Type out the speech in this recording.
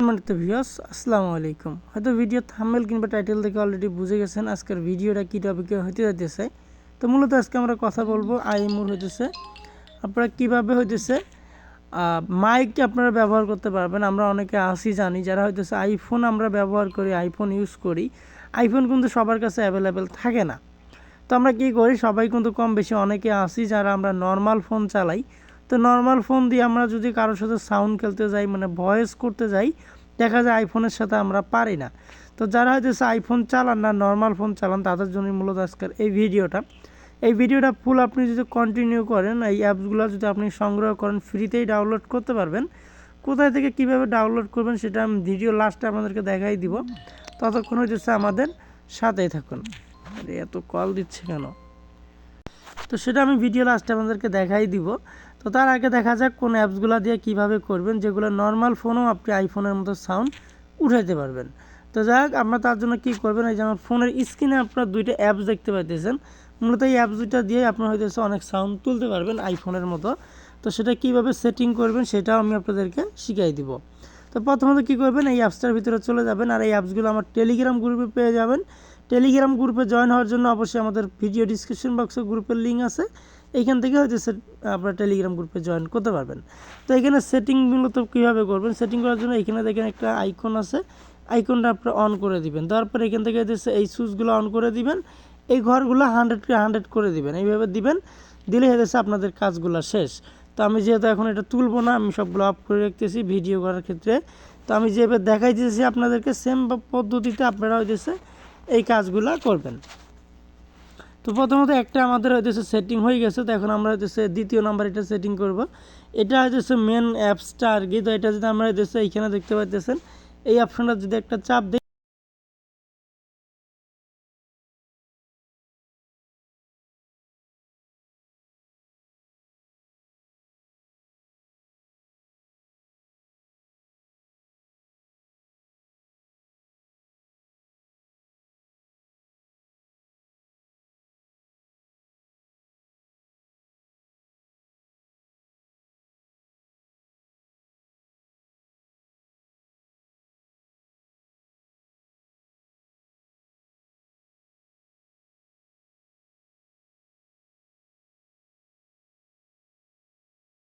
সম্মানিত ভিউয়ার্স আসসালামু আলাইকুম। হয়তো ভিডিও থাম্বনেল কিংবা টাইটেল থেকে অলরেডি বুঝে গেছেন আজকের ভিডিওটা কী টপিকে হতে যাইতেছে। তো মূলত আজকে আমরা কথা বলব আইমুর হইতেছে। আপনারা কীভাবে হইতেছে মাইক আপনারা ব্যবহার করতে পারবেন। আমরা অনেকে আসি জানি, যারা হইতেছে আইফোন আমরা ব্যবহার করি আইফোন ইউজ করি। আইফোন কিন্তু সবার কাছে অ্যাভেলেবেল থাকে না। তো আমরা কী করি, সবাই কিন্তু কম বেশি অনেকে আসি যারা আমরা নর্মাল ফোন চালাই। তো নর্মাল ফোন দিয়ে আমরা যদি কারোর সাথে সাউন্ড খেলতে যাই মানে ভয়েস করতে যাই, দেখা যায় আইফোনের সাথে আমরা পারি না। তো যারা হয়তো আইফোন চালান না নর্মাল ফোন চালান, তাদের জন্য মূলত আজকের এই ভিডিওটা। এই ভিডিওটা ফুল আপনি যদি কন্টিনিউ করেন, এই অ্যাপসগুলো যদি আপনি সংগ্রহ করেন ফ্রিতেই ডাউনলোড করতে পারবেন। কোথায় থেকে কীভাবে ডাউনলোড করবেন, সেটা আমি ভিডিও লাস্টে আপনাদেরকে দেখাই দিব। ততক্ষণ হইতেছে আমাদের সাথেই থাকুন। এত কল দিচ্ছে কেন? তো সেটা আমি ভিডিও লাস্টে আপনাদেরকে দেখাই দিব। তো তার আগে দেখা যাক কোন অ্যাপসগুলো দিয়ে কীভাবে করবেন, যেগুলো নর্মাল ফোনেও আপনি আইফোনের মতো সাউন্ড উঠাইতে পারবেন। তো যাক আপনার তার জন্য কী করবেন, এই যে আমার ফোনের স্ক্রিনে আপনার দুইটা অ্যাপস দেখতে পাইতেছেন। মূলত এই অ্যাপস দুইটা দিয়ে আপনার হয়তো অনেক সাউন্ড তুলতে পারবেন আইফোনের মতো। তো সেটা কীভাবে সেটিং করবেন সেটাও আমি আপনাদেরকে শিখাই দিব। তো প্রথমত কী করবেন, এই অ্যাপসটার ভিতরে চলে যাবেন আর এই অ্যাপসগুলো আমার টেলিগ্রাম গ্রুপে পেয়ে যাবেন। টেলিগ্রাম গ্রুপে জয়েন হওয়ার জন্য অবশ্যই আমাদের ভিডিও ডিসক্রিপশন বক্সে গ্রুপের লিঙ্ক আছে। এইখান থেকে হয়তো আপনার টেলিগ্রাম গ্রুপে জয়েন করতে পারবেন। তো এখানে সেটিং মূলত কীভাবে করবেন? সেটিং করার জন্য এখানে দেখেন একটা আইকন আছে। আইকনটা আপনার অন করে দিবেন। তারপর এখান থেকে হচ্ছে এই সুইচগুলো অন করে দিবেন। এই ঘরগুলো হান্ড্রেড হান্ড্রেড করে দিবেন। এইভাবে দিবেন। দিলে হয়েছে আপনাদের কাজগুলো শেষ। তো আমি যেহেতু এখন এটা তুলবো না, আমি সবগুলো অফ করে রাখতেছি ভিডিও করার ক্ষেত্রে। তো আমি যেভাবে দেখাই দিয়েছি আপনাদেরকে সেম পদ্ধতিতে আপনারা হইতেছে এই কাজগুলো করবেন। তো প্রথমত একটা আমাদের হইতেছে সেটিং হয়ে গেছে, তো এখন আমরা হইতেছে দ্বিতীয় নাম্বার এটা সেটিং করব। এটা হইতেছে মেন অ্যাপসটা আর কি, তো এটা যদি আমরা হইতেছে এইখানে দেখতে পাইতেছেন, এই অপশনটা যদি একটা চাপ দিই